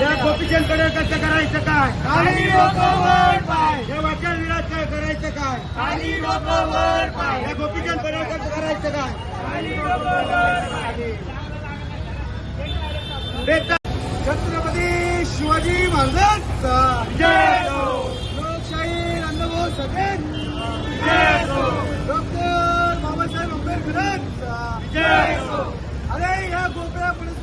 या गोपीचंद पडळकरचं करायचं काय? खाली वर पाय. या वकील विराजचं करायचं काय? खाली वर पाय. या गोपीचंद पडळकरचं करायचं काय? खाली छत्रपती शिवाजी महाराजांचा जय हो. लोकशाही अण्णाभाऊ साठे जय हो. डॉक्टर बाबासाहेब आंबेडकरांचा. जय हो. अरे या गोप्या पोलीस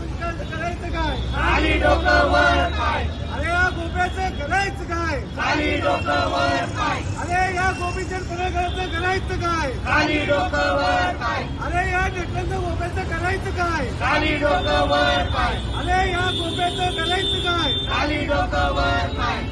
करायचं काय? खाली डोकं वर पाय. अरे या गोप्याचं करायचं काय? खाली डोकं वर पाय. अरे या गोपीचंद पडळकरचं करायचं काय? खाली डोकं वर पाय. अरे या नेटवर्कचं गोप्याचं करायचं काय? खाली डोकं वर पाय. अरे या गोप्याचं करायचं काय? खाली डोकं वर पाय.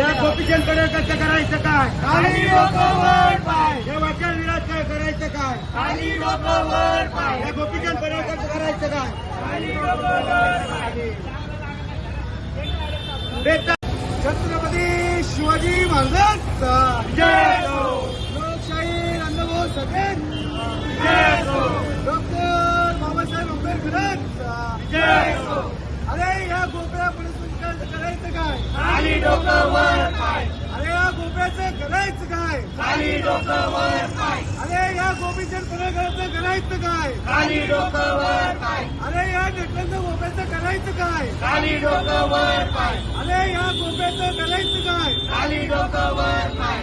या गोपीचंद पडळकरचं करायचं काय? खाली डोकं वर पाय या वकील विराजचं करायचं काय खाली डोकं वर पाय या गोपीचंद पडळकरचं करायचं काय छत्रपती शिवाजी हो लोकशाही जय हो डॉक्टर बाबासाहेब हो अरे या गोप्या पोलीस करायचं काय? अरे या गोप्याचं करायचं काय? अरे या गोपीचंद पडळकरचं करायचं काय? खाली डोकं वर पाय अरे या नेटवर्कचं गोप्याचं करायचं काय? खाली डोकं वर पाय. अरे या गोप्याचं करायचं काय? खाली डोकं वर पाय.